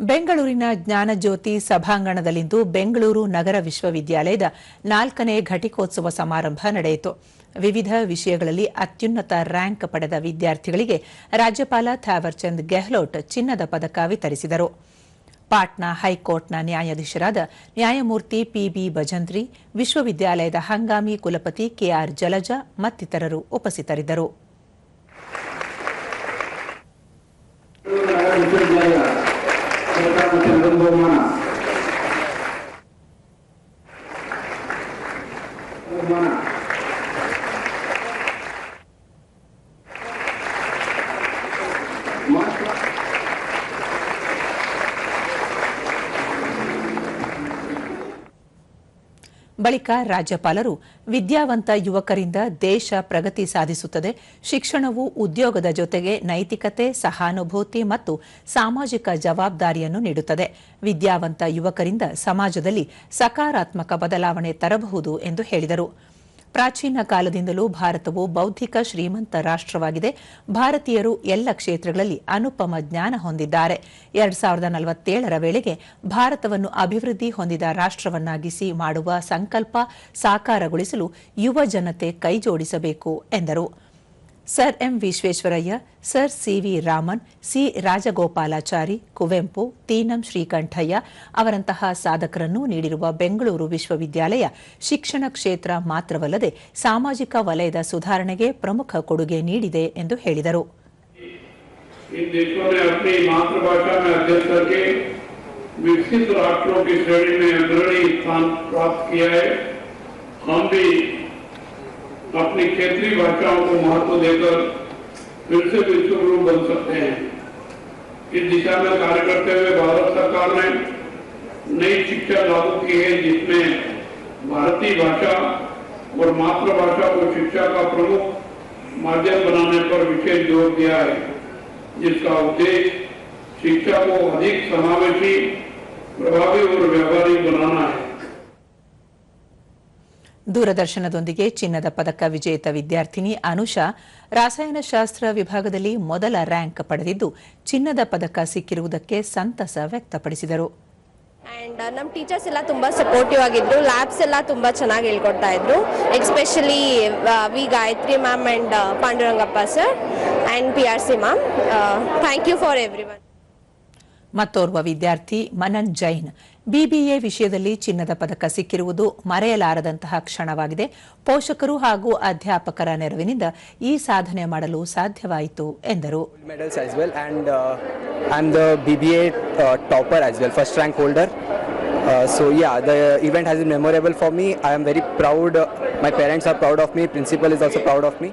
ಬೆಂಗಳೂರಿನ ಜ್ಞಾನಜ್ಯೋತಿ ಸಭಾಂಗಣದಲ್ಲಿಂದು ಬೆಂಗಳೂರು ನಗರ ವಿಶ್ವವಿದ್ಯಾಲಯದ ನಾಲ್ಕನೇ ಘಟಿಕೋತ್ಸವ ಸಮಾರಂಭ ನಡೆಯಿತು. ವಿವಿಧ ವಿಷಯಗಳಲ್ಲಿ ಅತ್ಯುನ್ನತ ರ್ಯಾಂಕ್ ಪಡೆದ ವಿದ್ಯಾರ್ಥಿಗಳಿಗೆ ರಾಜ್ಯಪಾಲ ಥಾವರ್ಚಂದ್ ಗೆಹ್ಲೋಟ್ ಚಿನ್ನದ ಪದಕ ವಿತರಿಸಿದರು. ಪಾಟ್ನಾ ಹೈಕೋರ್ಟ್ನ ನ್ಯಾಯಾಧೀಶರಾದ ನ್ಯಾಯಮೂರ್ತಿ ಪಿಬಿ ಭಜಂತ್ರಿ, ವಿಶ್ವವಿದ್ಯಾಲಯದ ಹಂಗಾಮಿ ಕುಲಪತಿ ಕೆಆರ್ ಜಲಜಾ ಮತ್ತಿತರರು ಉಪಸ್ಥಿತರಿದ್ದರು. ವಿಶ್ವವಿದ್ಯಾಲಯ ಸರ್ಕಾರ ಮತ್ತು ಬಳಿಕ ರಾಜ್ಯಪಾಲರು ವಿದ್ಯಾವಂತ ಯುವಕರಿಂದ ದೇಶ ಪ್ರಗತಿ ಸಾಧಿಸುತ್ತದೆ, ಶಿಕ್ಷಣವು ಉದ್ಯೋಗದ ಜೊತೆಗೆ ನೈತಿಕತೆ, ಸಹಾನುಭೂತಿ ಮತ್ತು ಸಾಮಾಜಿಕ ಜವಾಬ್ದಾರಿಯನ್ನು ನೀಡುತ್ತದೆ. ವಿದ್ಯಾವಂತ ಯುವಕರಿಂದ ಸಮಾಜದಲ್ಲಿ ಸಕಾರಾತ್ಮಕ ಬದಲಾವಣೆ ತರಬಹುದು ಎಂದು ಹೇಳಿದರು. ಪ್ರಾಚೀನ ಕಾಲದಿಂದಲೂ ಭಾರತವು ಬೌದ್ಧಿಕ ಶ್ರೀಮಂತ ರಾಷ್ಟ್ರವಾಗಿದೆ. ಭಾರತೀಯರು ಎಲ್ಲ ಕ್ಷೇತ್ರಗಳಲ್ಲಿ ಅನುಪಮ ಜ್ಞಾನ ಹೊಂದಿದ್ದಾರೆ. ಎರಡ್ ಸಾವಿರದ ನಲವತ್ತೇಳರ ವೇಳೆಗೆ ಭಾರತವನ್ನು ಅಭಿವೃದ್ಧಿ ಹೊಂದಿದ ರಾಷ್ಟವನ್ನಾಗಿಸಿ ಮಾಡುವ ಸಂಕಲ್ಪ ಸಾಕಾರಗೊಳಿಸಲು ಯುವ ಜನತೆ ಕೈಜೋಡಿಸಬೇಕು ಎಂದರು. sir M Visvesvaraya sir C V Raman C Rajagopalachari Kuvempu Tinam Srikantaiah ಅವರಂತಹ ಸಾಧಕರನ್ನು ನೀಡಿರುವ ಬೆಂಗಳೂರು ವಿಶ್ವವಿದ್ಯಾಲಯ ಶಿಕ್ಷಣ ಕ್ಷೇತ್ರ ಮಾತ್ರವಲ್ಲದೆ ಸಾಮಾಜಿಕ ವಲಯದ ಸುಧಾರಣೆಗೆ ಪ್ರಮುಖ ಕೊಡುಗೆ ನೀಡಿದೆ ಎಂದು ಹೇಳಿದರು इन देशों ने अपनी मातृभाषा में अध्ययन करके विकसित राष्ट्रों की श्रेणी में अग्रणी स्थान प्राप्त किया है हम भी अपनी क्षेत्रीय भाषाओं को महत्व देकर फिर से विश्व गुरु बन सकते हैं। इस दिशा में कार्य करते हुए भारत सरकार ने नई शिक्षा लागू की है, जिसमें भारतीय भाषा और मातृभाषा को शिक्षा का प्रमुख माध्यम बनाने पर विशेष ज़ोर दिया है, जिसका उद्देश्य शिक्षा को अधिक समावेशी, प्रभावी और व्यावहारिक बनाना है। ದೂರದರ್ಶನದೊಂದಿಗೆ ಚಿನ್ನದ ಪದಕ ವಿಜೇತ ವಿದ್ಯಾರ್ಥಿನಿ ಅನುಷಾ ರಾಸಾಯನಶಾಸ್ತ್ರ ವಿಭಾಗದಲ್ಲಿ ಮೊದಲ ರ್ಯಾಂಕ್ ಪಡೆದಿದ್ದು ಚಿನ್ನದ ಪದಕ ಸಿಕ್ಕಿರುವುದಕ್ಕೆ ಸಂತಸ ವ್ಯಕ್ತಪಡಿಸಿದರು. ಆ್ಯಂಡ್ ನಮ್ಮ ಟೀಚರ್ಸ್ ಎಲ್ಲ ತುಂಬ ಸಪೋರ್ಟಿವ್ ಆಗಿದ್ರು ಲ್ಯಾಬ್ಸ್ ಎಲ್ಲ ತುಂಬ ಚೆನ್ನಾಗಿ ಹೇಳ್ಕೊಡ್ತಾ ಇದ್ರು. Especially V Gayatri ma'am and Pandurangappa sir and P R C ma'am thank you for everyone ಮತ್ತೋರ್ವ ವಿದ್ಯಾರ್ಥಿ ಮನನ್ ಜೈನ್ ಬಿಬಿಎ ವಿಷಯದಲ್ಲಿ ಚಿನ್ನದ ಪದಕ ಸಿಕ್ಕಿರುವುದು ಮರೆಯಲಾರದಂತಹ ಕ್ಷಣವಾಗಿದೆ ಪೋಷಕರು ಹಾಗೂ ಅಧ್ಯಾಪಕರ ನೆರವಿನಿಂದ ಈ ಸಾಧನೆ ಮಾಡಲು ಸಾಧ್ಯವಾಯಿತು ಎಂದರು medals uh, BBA uh, topper as well, first rank holder. Uh, so yeah, the event has been memorable for me. I am very proud. Uh, my parents are proud of me. Principal is also proud of me.